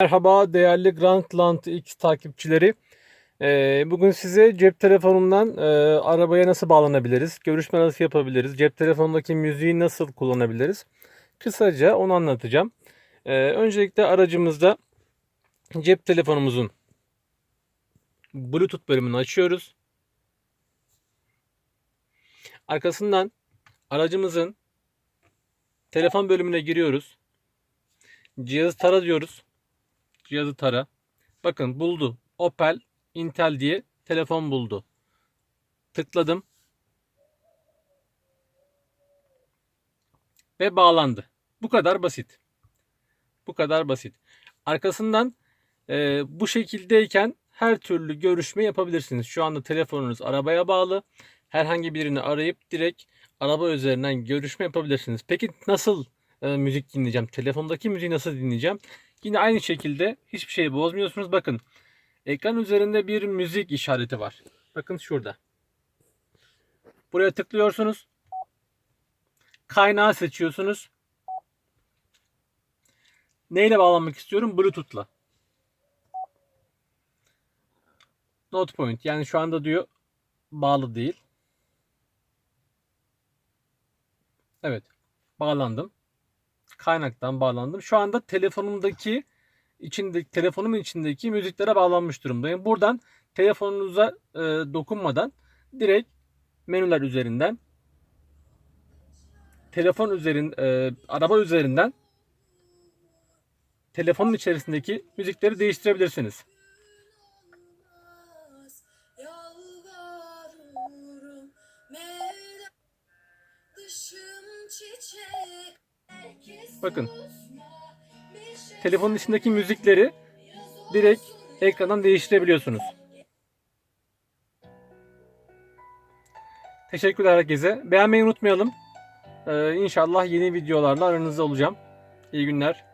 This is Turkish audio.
Merhaba değerli Grandland X takipçileri. Ee, bugün size cep telefonundan e, arabaya nasıl bağlanabiliriz, görüşme nasıl yapabiliriz, cep telefonundaki müziği nasıl kullanabiliriz? Kısaca onu anlatacağım. Ee, öncelikle aracımızda cep telefonumuzun Bluetooth bölümünü açıyoruz. Arkasından aracımızın telefon bölümüne giriyoruz. Cihazı tara diyoruz cihazı tara. Bakın buldu. Opel, Intel diye telefon buldu. Tıkladım. Ve bağlandı. Bu kadar basit. Bu kadar basit. Arkasından e, bu şekildeyken her türlü görüşme yapabilirsiniz. Şu anda telefonunuz arabaya bağlı. Herhangi birini arayıp direkt araba üzerinden görüşme yapabilirsiniz. Peki nasıl e, müzik dinleyeceğim? Telefondaki müziği nasıl dinleyeceğim? Yine aynı şekilde hiçbir şey bozmuyorsunuz. Bakın ekran üzerinde bir müzik işareti var. Bakın şurada. Buraya tıklıyorsunuz. Kaynağı seçiyorsunuz. Neyle bağlanmak istiyorum? Bluetooth'la. Not point. Yani şu anda diyor bağlı değil. Evet. Bağlandım kaynaktan bağlandım. Şu anda telefonumdaki içinde telefonumun içindeki müziklere bağlanmış durumdayım. Buradan telefonunuza e, dokunmadan direkt menüler üzerinden telefon üzerin e, araba üzerinden telefonun içerisindeki müzikleri değiştirebilirsiniz. Çiçek Bakın. Telefonun içindeki müzikleri direkt ekrandan değiştirebiliyorsunuz. Teşekkürler herkese. Beğenmeyi unutmayalım. Ee, inşallah yeni videolarla aranızda olacağım. İyi günler.